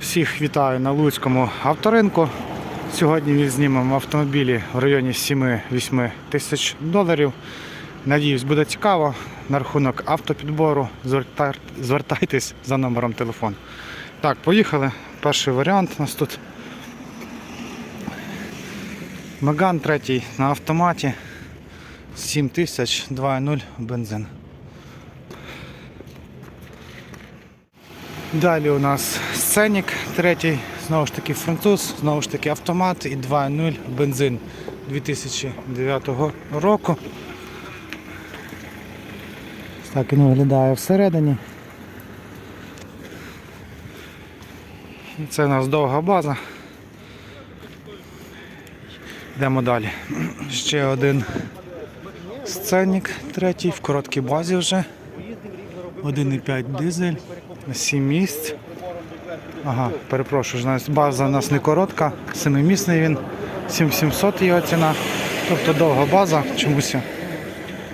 Всіх вітаю на Луцькому авторинку. Сьогодні ми знімемо автомобілі в районі 7-8 тисяч доларів. Надіюсь, буде цікаво. На рахунок автопідбору звертайтесь за номером телефону. Так, поїхали. Перший варіант у нас тут. Меган третій на автоматі. 7 тисяч 2.0 бензин. Далі у нас сценік третій, знову ж таки француз, знову ж таки автомат і 2.0 бензин 2009 року. Так він виглядає всередині. Це у нас довга база. Йдемо далі. Ще один сценік третій в короткій базі вже. 1,5 дизель 7 місць. Ага, перепрошую, база у нас не коротка, 7-місний він, 7700 його ціна. Тобто довга база чомусь.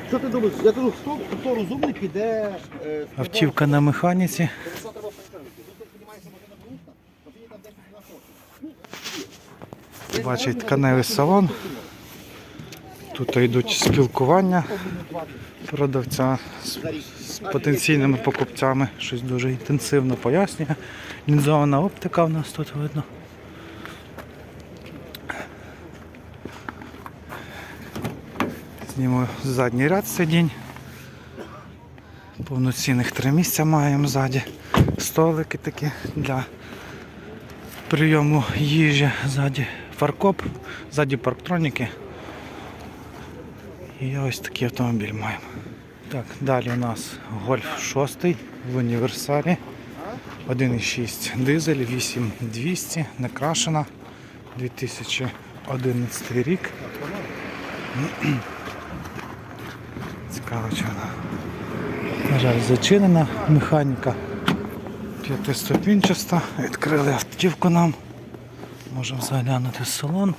Що ти думаєш? Я кажу, хто, хто розумний піде е, Автівка на механіці. Бачить тканевий салон. Тут йдуть спілкування продавця з, потенційними покупцями. Щось дуже інтенсивно пояснює. Лінзована оптика в нас тут видно. Зніму задній ряд сидінь. Повноцінних три місця маємо ззаді. Столики такі для прийому їжі, ззаді фаркоп, ззаді парктроніки. І ось такий автомобіль маємо. Так, далі у нас Гольф 6 в універсалі. 1,6 дизель, 8200, накрашена. 2011 рік. Цікаво, чи вона. На жаль, зачинена механіка. П'ятиступінчаста. Відкрили автівку нам. Можемо заглянути в салон.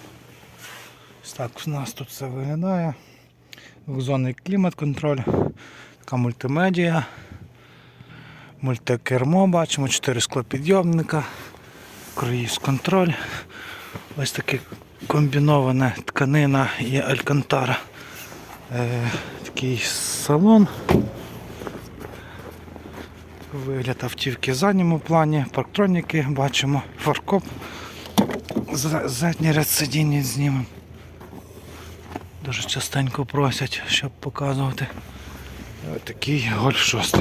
Ось так у нас тут все виглядає. Двохзонний клімат-контроль, така мультимедія, мультикермо бачимо, 4 склопідйомника, круїз контроль. Ось таке комбіноване тканина і алькантара. Е, такий салон. Вигляд автівки в задньому плані, парктроніки бачимо, фаркоп. Задній ряд сидіння знімемо. Дуже частенько просять, щоб показувати. Ось такий гольф 6.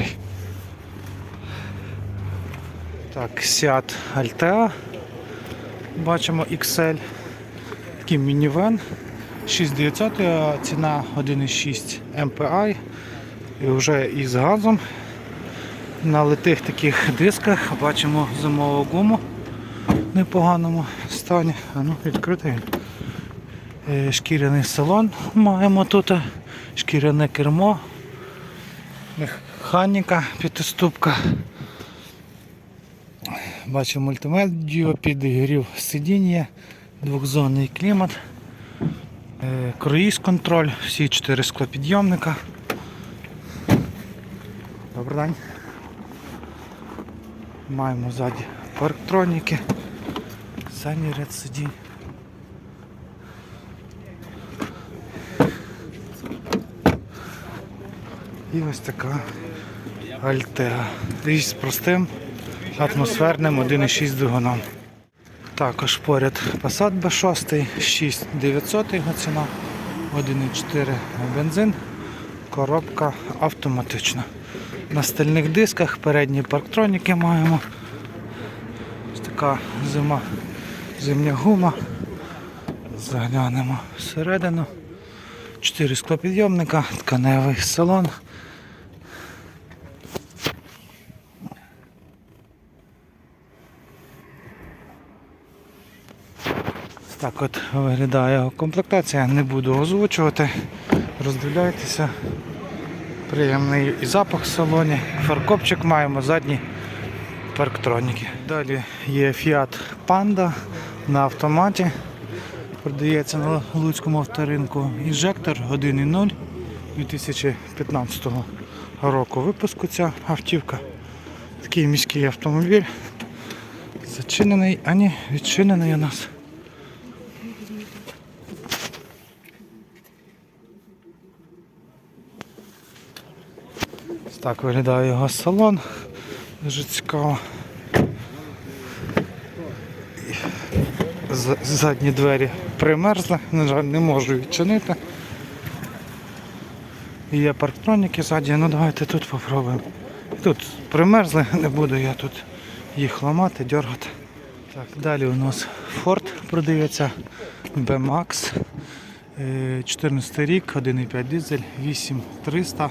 Так, Seat Altea. Бачимо XL. Такий мінівен. 6900, ціна 1,6 MPI. І вже із газом. На литих таких дисках бачимо зимову гуму в непоганому стані. А ну, відкритий. Е, Шкіряний салон маємо тут, шкіряне кермо, механіка, п'ятиступка. Бачимо мультимедію, підігрів сидіння, двохзонний клімат, е, круїз контроль, всі чотири склопідйомника. Добрий день. Маємо ззаді парктроніки, задній ряд сидінь. І ось така Альтеа. Річ з простим, атмосферним 1,6 двигуном. Також поряд Passat B6, 6900 його ціна, 1,4 бензин, коробка автоматична. На стальних дисках передні парктроніки маємо. Ось така зима, зимня гума. Заглянемо всередину. Чотири склопідйомника, тканевий салон. Так от виглядає його комплектація, не буду озвучувати. Роздивляйтеся. Приємний і запах в салоні. Фаркопчик маємо, задні парктроніки. Далі є Fiat Panda на автоматі. Продається на Луцькому авторинку. Інжектор 1.0 2015 року випуску ця автівка. Такий міський автомобіль. Зачинений, а ні, відчинений у нас. Так виглядає його салон. Дуже цікаво. Задні двері примерзли, на жаль, не можу відчинити. І Є парктроніки ззаді, ну давайте тут попробуємо. Тут примерзли, не буду я тут їх ламати, дергати. Так, далі у нас Ford продається B-Max. Е, 14 рік, 1,5 дизель, 8300.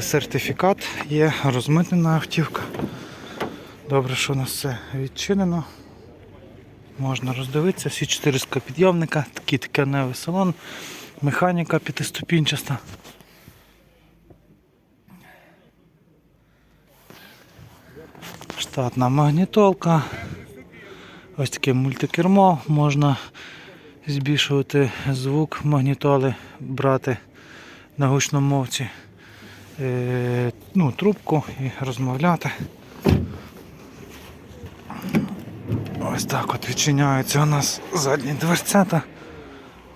Сертифікат є, розмитнена автівка. Добре, що у нас все відчинено. Можна роздивитися, всі 4 підйомника, такий тканевий салон, механіка п'ятиступінчаста. Штатна магнітолка. Ось таке мультикермо, можна збільшувати звук магнітоли, брати на гучномовці е, ну, трубку і розмовляти. Ось так от відчиняються у нас задні дверцята.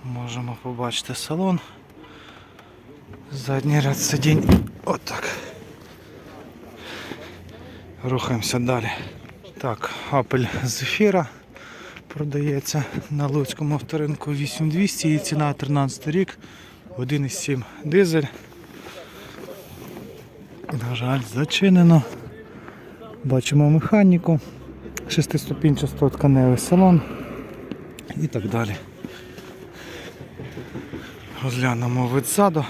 Можемо побачити салон. Задній ряд сидінь. Отак. Рухаємося далі. Так, Opel Zafira продається на Луцькому авторинку 8200 її ціна 13 рік, 1,7 дизель. На жаль, зачинено. Бачимо механіку, шестиступінчасто тканевий салон і так далі. Розглянемо вид ззаду.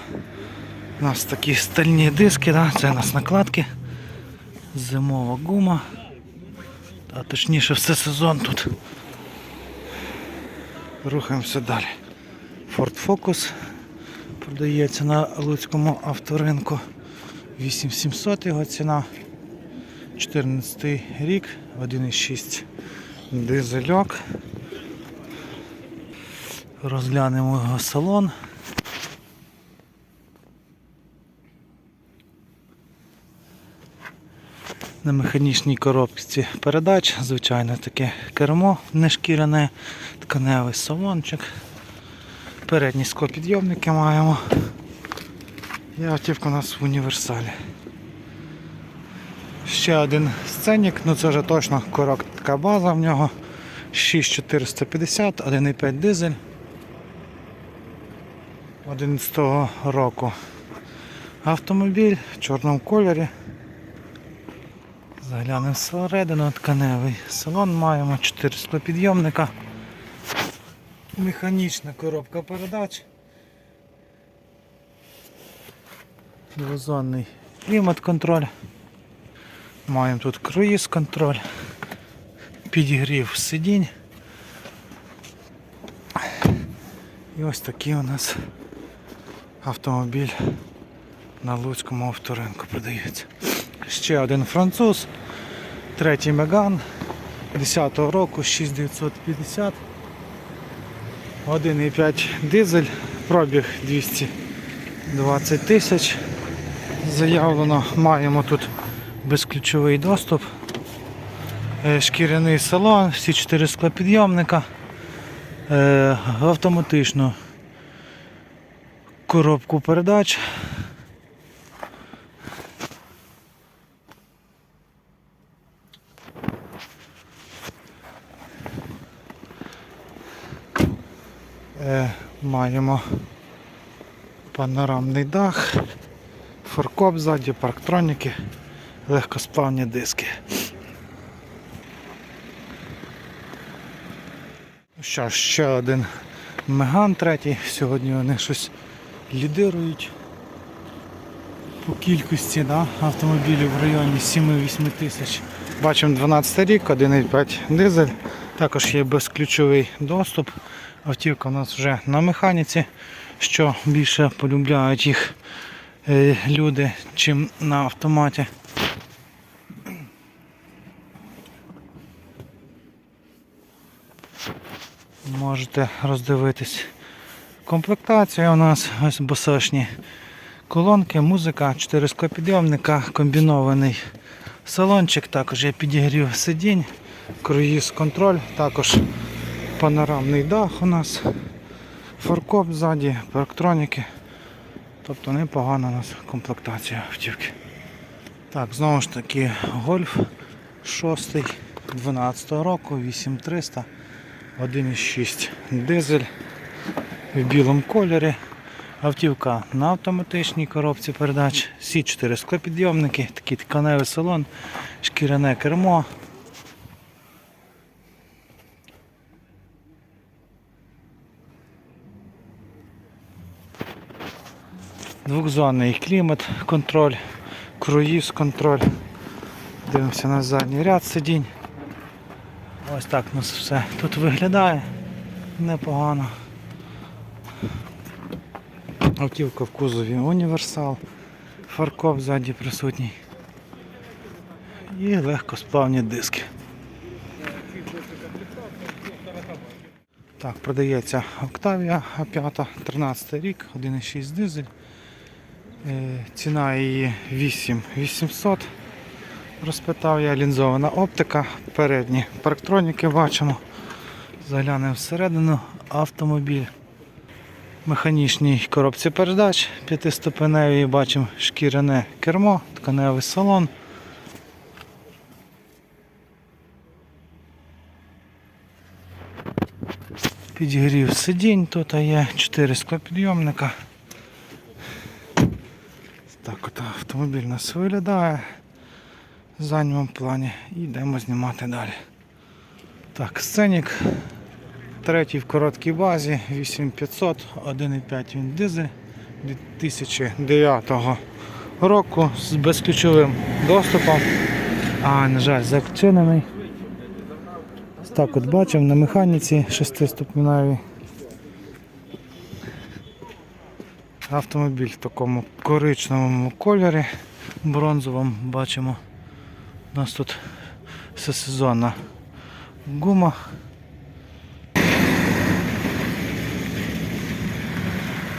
У нас такі стальні диски, да? це у нас накладки. Зимова гума. А точніше все сезон тут. Рухаємося далі. Ford Focus продається на Луцькому авторинку. 8700 його ціна. 14 рік, 1,6 дизельок. Розглянемо його салон. На механічній коробці передач, звичайно, таке кермо нешкіряне, тканевий салончик. Передні склопідйомники маємо. І автівка у нас в універсалі. Ще один сценік, ну це вже точно коротка база в нього. 6450, 1,5 дизель. 11 року. Автомобіль в чорному кольорі. Заглянемо всередину, тканевий салон маємо, 4 склопідйомника, механічна коробка передач, двозонний клімат-контроль, маємо тут круїз-контроль, підігрів сидінь. І ось такий у нас автомобіль на Луцькому авторинку продається. Ще один француз, третій Меган 10-го року, 6950, 1,5 дизель, пробіг 220 тисяч. Заявлено, маємо тут безключовий доступ, е, шкіряний салон, всі 4 склопідйомника, е, автоматичну коробку передач. Е, маємо панорамний дах, форкоп ззаді, парктроніки, легкосплавні диски. Ну Що, ще один Меган третій. Сьогодні вони щось лідирують по кількості да, автомобілів в районі 7-8 тисяч. Бачимо 12 рік, 1,5 дизель. Також є безключовий доступ. Автівка у нас вже на механіці, що більше полюбляють їх люди, чим на автоматі. Можете роздивитись. Комплектація у нас ось босошні колонки, музика, 4 склопідйомника, комбінований салончик, також є підігрів сидінь, круїз контроль, також панорамний дах у нас, фаркоп ззаді, парктроніки. Тобто непогана у нас комплектація автівки. Так, знову ж таки, гольф 6 12 року, 8300, 1,6 дизель в білому кольорі. Автівка на автоматичній коробці передач, всі 4 склопідйомники, такий тканевий салон, шкіряне кермо. Двохзонний клімат, контроль, круїз контроль. Дивимося на задній ряд сидінь. Ось так у нас все тут виглядає непогано. Автівка в кузові універсал, фаркоп ззаді присутній. І легкосплавні диски. Так, продається Octavia A5, 13 рік, 1,6 дизель. Е, Ціна її 8800. Розпитав я лінзована оптика, передні парктроніки бачимо. Заглянемо всередину автомобіль. Механічній коробці передач, п'ятиступеневій бачимо шкіряне кермо, тканевий салон. Підігрів сидінь, тут є 4 склопідйомника. Так от автомобіль нас виглядає в задньому плані і йдемо знімати далі. Так, сценік. Третій в короткій базі, 8500, 1,5 він дизель 2009 року з безключовим доступом. А, на жаль, зачинений. Так от бачимо на механіці 6-ступеневій. Автомобіль в такому коричневому кольорі, бронзовому бачимо. У нас тут всесезонна гума.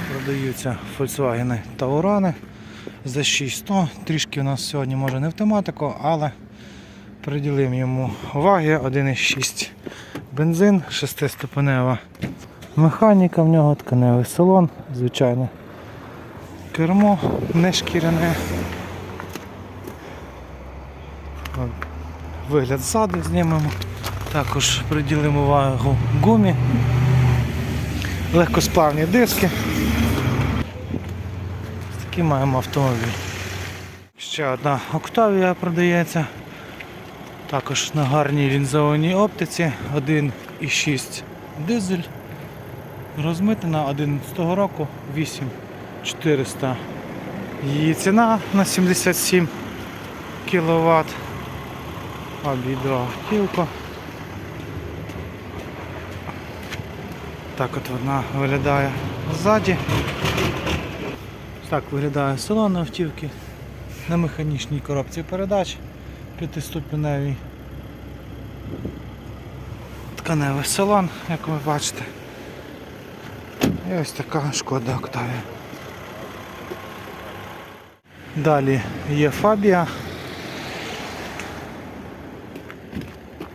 Продаються Volkswagen Таурани за 6100. Трішки у нас сьогодні може не в тематику, але приділимо йому уваги 1,6 бензин, 6-ступенева механіка в нього, тканевий салон, звичайно. Кермо не шкіряне. Вигляд ззаду знімемо. Також приділимо увагу гумі. Легкосплавні диски. Такий маємо автомобіль. Ще одна Октавія продається. Також на гарній лінзованій оптиці 1,6 дизель. Розмитена 11 року 8400. Її ціна на 77 кВт. Обійду автівку. Так от вона виглядає ззаді. Так виглядає салон автівки на механічній коробці передач п'ятиступеневий тканевий салон, як ви бачите. І ось така шкода Октавія. Далі є Фабія.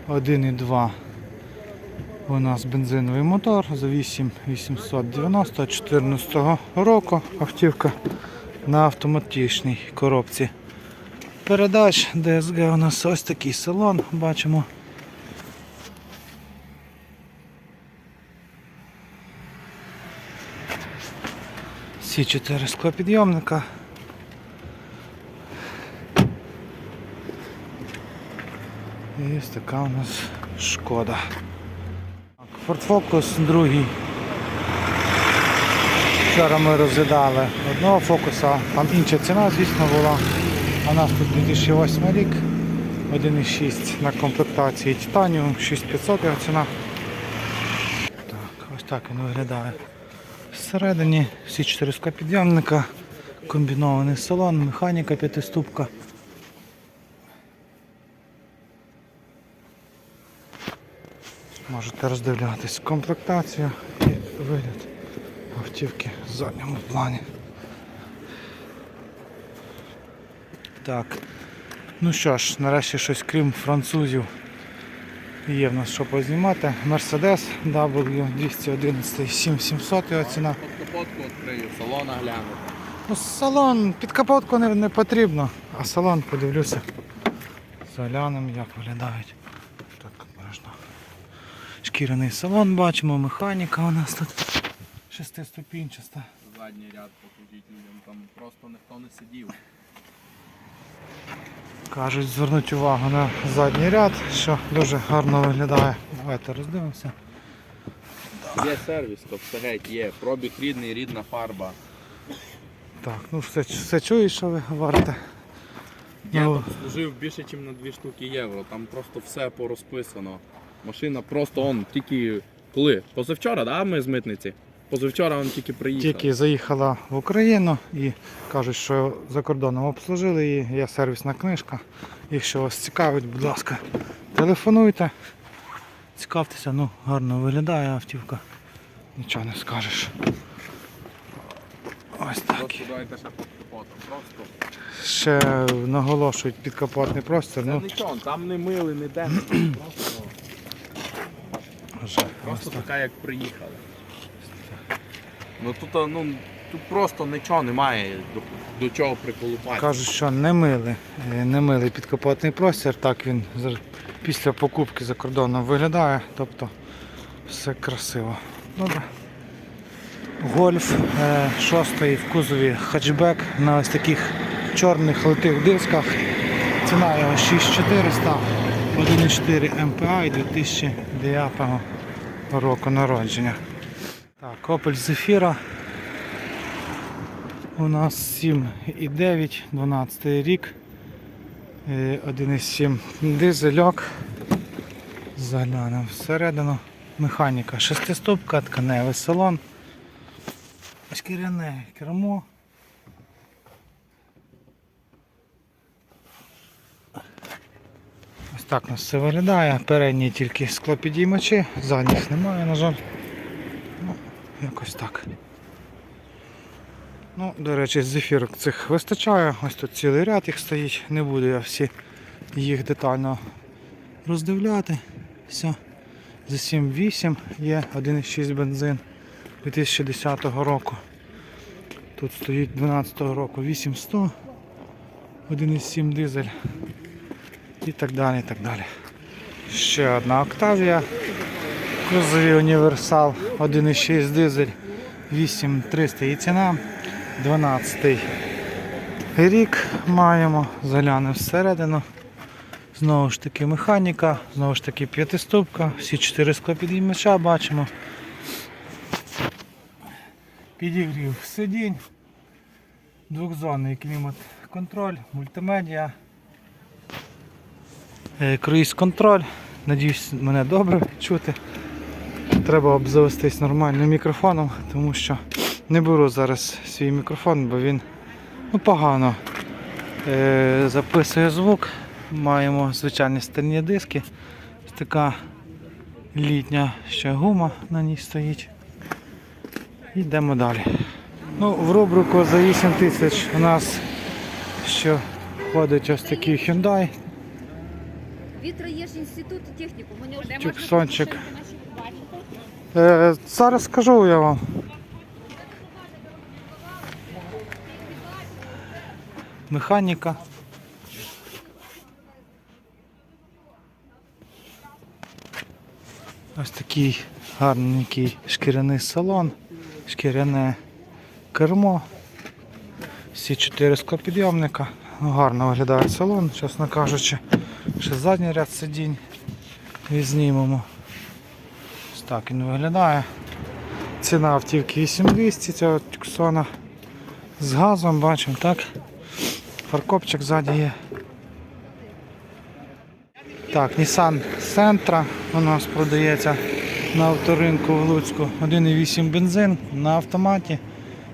1,2 у нас бензиновий мотор за 8890 14 року автівка на автоматичній коробці передач ДСГ у нас ось такий салон бачимо. Всі чотири склопідйомника. Ось така у нас шкода. Ford Focus другий. Вчора ми розглядали одного фокуса, там інша ціна, звісно, була. А нас тут 2008 рік, 1,6 на комплектації Titanium, 6500 його ціна. Так, ось так він виглядає. Всередині всі чотири підйомника, комбінований салон, механіка п'ятиступка. Можете роздивлятись комплектацію і вигляд автівки в задньому плані. Так. Ну що ж, нарешті щось крім французів Є в нас що познімати. Mercedes W211 7700 його ціна. Під капотку відкрию, салона гляну. Ну, салон під капотку не, не потрібно, а салон подивлюся. Заглянемо, як виглядають. Шкіряний салон бачимо, механіка у нас тут шестиступінчаста. Задній ряд покажіть людям, там просто ніхто не сидів. Кажуть, звернуть увагу на задній ряд, що дуже гарно виглядає. Давайте роздивимося. Є сервіс, то все геть є. Пробіг рідний, рідна фарба. Так, ну все, все чуєш, що ви говорите. Я Ну. тут служив більше, ніж на 2 штуки євро. Там просто все порозписано. Машина просто он тільки коли? Позавчора, да, ми з митниці? Позавчора он тільки приїхав. Тільки заїхала в Україну і кажуть, що за кордоном обслужили її, є сервісна книжка. Якщо вас цікавить, будь ласка, телефонуйте, цікавтеся, ну гарно виглядає автівка. Нічого не скажеш. Ось так. Ще під. Наголошують підкапотний простір. Це Ну, нічого, там не мили, не де. Просто, просто така, як приїхали. Ну тут, ну, тут просто нічого немає до, до чого приколупати. Кажуть, що не мили, е, не милий підкапотний простір, так він після покупки за кордоном виглядає, тобто все красиво. Добре. Гольф е, шостий в кузові хатчбек на ось таких чорних литих дисках. Ціна його 6400, 1,4 МПА і 2009 року народження. Так, Opel Zafira у нас 7,9, 12 рік. Е, 1,7 дизельок. Заглянемо всередину. Механіка шестиступка, тканевий салон. Шкіряне кермо. Так у нас все виглядає. Передні тільки склопідіймачі, задніх немає, на жаль. Ну, якось так. Ну, до речі, зефірок цих вистачає. Ось тут цілий ряд їх стоїть. Не буду я всі їх детально роздивляти. Все. За 7,8 є 1,6 бензин 2010 року. Тут стоїть 12 року 8100, 1,7 дизель і так далі. і так далі. Ще одна Октавія. Кузові універсал 1,6 дизель 8300 і ціна. 12 рік маємо, заглянемо всередину. Знову ж таки механіка, знову ж таки п'ятиступка, всі чотири склопідіймача бачимо. Підігрів сидінь, двохзонний клімат-контроль, мультимедіа, е, круїз-контроль. Надіюсь, мене добре чути. Треба обзавестись нормальним мікрофоном, тому що не беру зараз свій мікрофон, бо він ну, погано е, записує звук. Маємо звичайні стальні диски. Така літня ще гума на ній стоїть. Йдемо далі. Ну, в рубрику за 8 тисяч у нас ще входить ось такий Hyundai. Вітра є ж інститут і техніку. Мені вже Чуксончик. Е, зараз скажу я вам. Механіка. Ось такий гарненький шкіряний салон, шкіряне кермо. Всі чотири склопідйомника. Ну, Гарно виглядає салон, чесно кажучи. Ще задній ряд сидінь відзнімемо. Ось так він виглядає. Ціна автівки 8200 цього Тюксона. З газом бачимо, так? Фаркопчик ззаді є. Так, Nissan Sentra у нас продається на авторинку в Луцьку. 1,8 бензин на автоматі.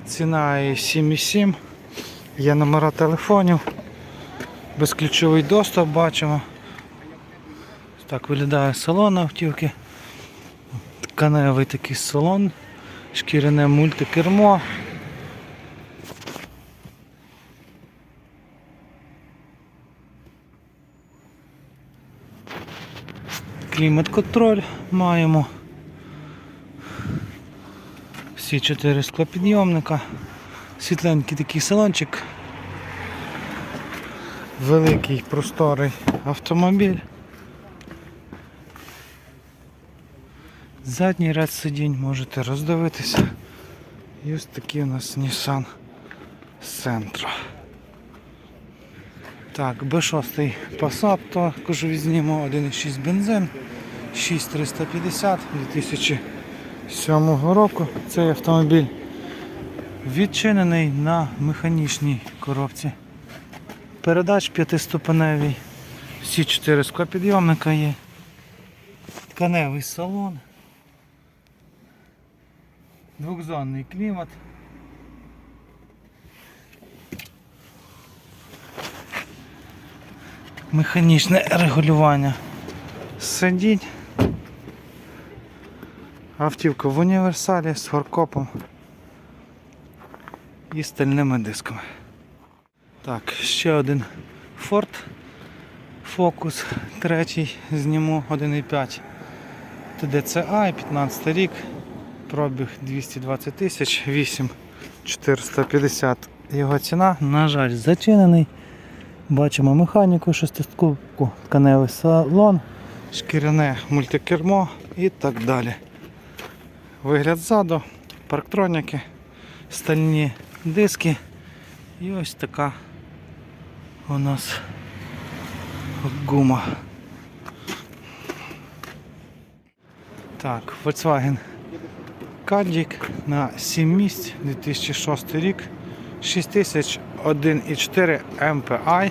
Ціна 7,7. Є номера телефонів. Безключовий доступ бачимо. Так виглядає салон автівки. Тканевий такий салон, шкіряне мультикермо. клімат-контроль маємо. Всі чотири склопідйомника. Світленький такий салончик. Великий просторий автомобіль. Задній ряд сидінь можете роздивитися. І ось такий у нас Nissan Sentra. Так, B6 Passat, також візьмемо 1,6 бензин, 6350 2007 року. Цей автомобіль відчинений на механічній коробці. Передач п'ятиступеневий. Всі чотири склопідйомника є. Тканевий салон. Двохзонний клімат. Механічне регулювання сидінь. Автівка в універсалі з форкопом і стальними дисками. Так, ще один Ford Focus, третій зніму 1.5 TDCi, 15 рік, пробіг 220 тисяч, 8 450 його ціна, на жаль, зачинений. Бачимо механіку, шестиступку, тканевий салон, шкіряне мультикермо і так далі. Вигляд ззаду, парктроніки, стальні диски і ось така у нас гума. Так, Volkswagen Caddick на 7 місць 2006 рік 6001,4 MPI.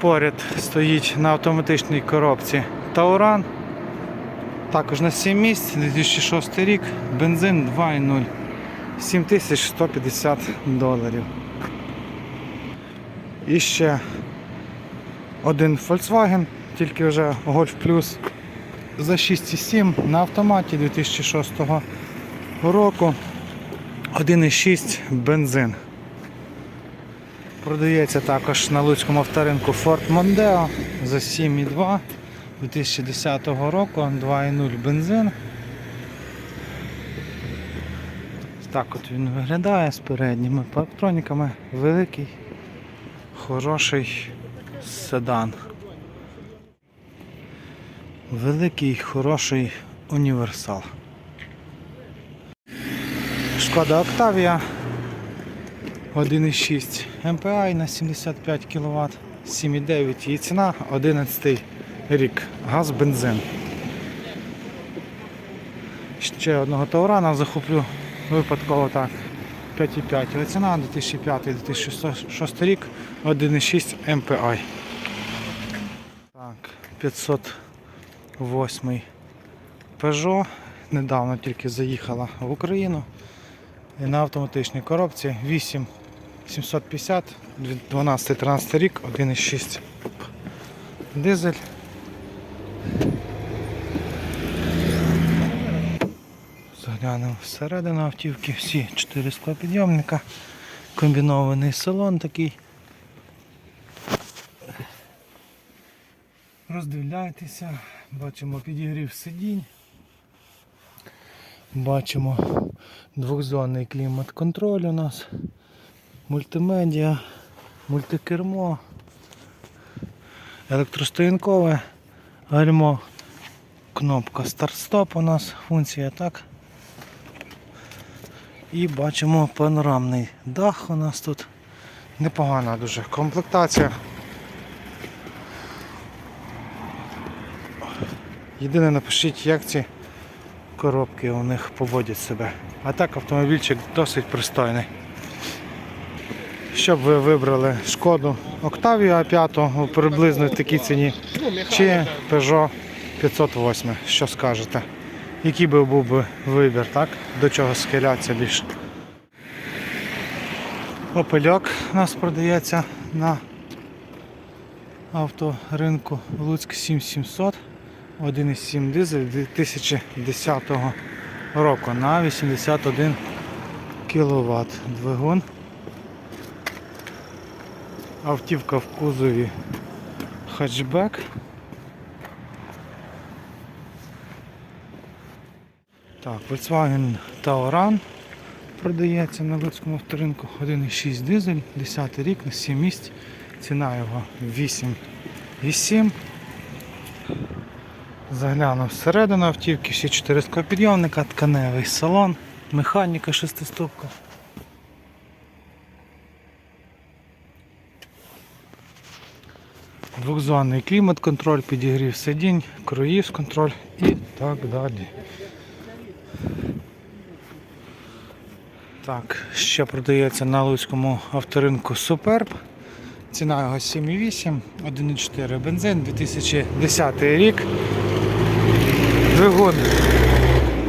Поряд стоїть на автоматичній коробці Тауран. Також на 7 місць 2006 рік бензин 2.0 7150 доларів. І ще один Volkswagen, тільки вже Golf Plus за 6,7 на автоматі 2006 року. 1,6 бензин. Продається також на Луцькому авторинку Ford Mondeo за 7,2 2010 року 2,0 бензин. Так от він виглядає з передніми парктроніками. Великий, хороший седан. Великий, хороший універсал. Шкода Октавія 1,6 MPI на 75 кВт, 7,9 її ціна, 11 рік. Газ, бензин. Ще одного Таурана захоплю випадково так. 5,5 його ціна, 2005-2006 рік, 1,6 MPI. Так, 508 Peugeot. Недавно тільки заїхала в Україну. І на автоматичній коробці 8 750, 12-13 рік, 1,6 дизель. Заглянемо всередину автівки, всі 4 склопідйомника, комбінований салон такий. Роздивляйтеся, бачимо підігрів сидінь. Бачимо двохзонний клімат-контроль у нас, мультимедіа, мультикермо, електростоянкове гальмо, кнопка старт-стоп у нас, функція так. І бачимо панорамний дах у нас тут. Непогана дуже комплектація. Єдине напишіть, як ці коробки у них поводять себе. А так автомобільчик досить пристойний. Щоб ви вибрали шкоду Octavia A5 приблизно в такій ціні, чи Peugeot 508, що скажете? Який би був би вибір, так? До чого схилятися більше? Опельок у нас продається на авторинку Луцьк 7700. 1,7 дизель 2010 року на 81 кВт двигун. Автівка в кузові хатчбек. Так, Volkswagen Tauran продається на людському авторинку 1,6 дизель, 10 рік на 7 місць, ціна його 8,8. Заглянув всередину автівки, всі 4 склопідйомника, тканевий салон, механіка шестиступка. Двохзонний клімат-контроль, підігрів сидінь, круїз контроль і так далі. Так, ще продається на Луцькому авторинку Superb. Ціна його 7,8, 1,4 бензин, 2010 рік. Двигун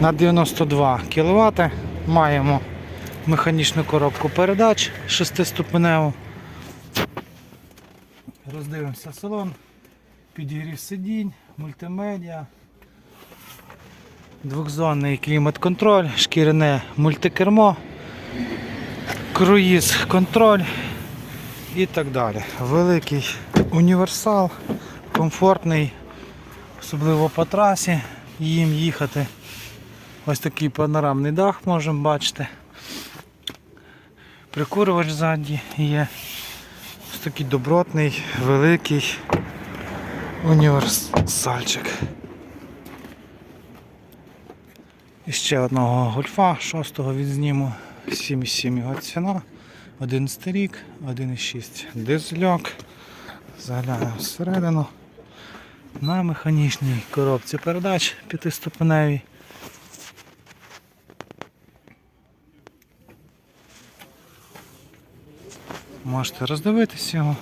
на 92 кВт. Маємо механічну коробку передач 6-ступеневу. Роздивимося салон, підігрів сидінь, мультимедіа, двохзонний клімат-контроль, шкіряне мультикермо, круїз контроль і так далі. Великий універсал, комфортний, особливо по трасі їм їхати. Ось такий панорамний дах можемо бачити. Прикурювач ззаді є. Ось такий добротний, великий універсальчик. І ще одного гольфа, шостого відзніму, 7,7 його ціна, 11 рік, 1,6 дизельок. Заглянемо всередину. На механічній коробці передач п'ятиступеневій. Можете роздивитися його.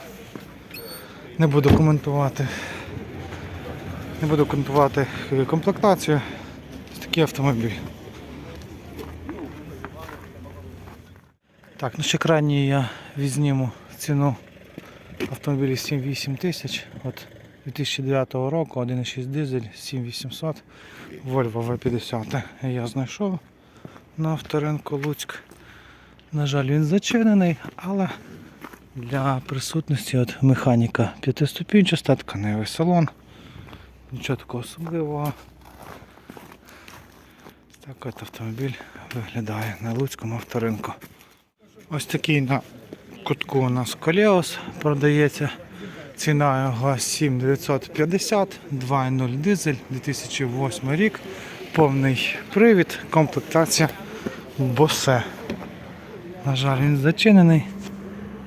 Не буду коментувати. Не буду коментувати комплектацію. Ось такий автомобіль. Так, ну ще крайній я відзніму ціну автомобілі 7-8 тисяч. От 2009 року 1,6 дизель 7800 Volvo V50 я знайшов на авторинку Луцьк. На жаль, він зачинений, але для присутності от механіка п'ятиступінчаста, тканевий салон. Нічого такого особливого. Так от автомобіль виглядає на Луцькому авторинку. Ось такий на кутку у нас Колеос продається. Ціна його 7950, 2.0 дизель, 2008 рік, повний привід, комплектація Bose. На жаль, він зачинений.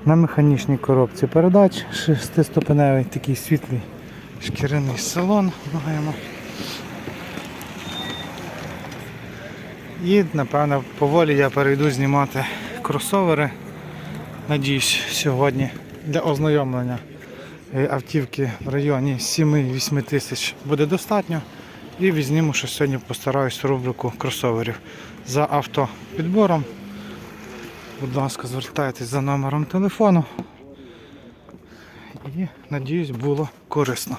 На механічній коробці передач, шестиступеневий такий світлий шкіряний салон маємо. І напевно поволі я перейду знімати кросовери. Надіюсь, сьогодні для ознайомлення автівки в районі 7-8 тисяч буде достатньо. І візьмімо, що сьогодні постараюсь рубрику кросоверів за автопідбором. Будь ласка, звертайтесь за номером телефону. І надіюсь було корисно.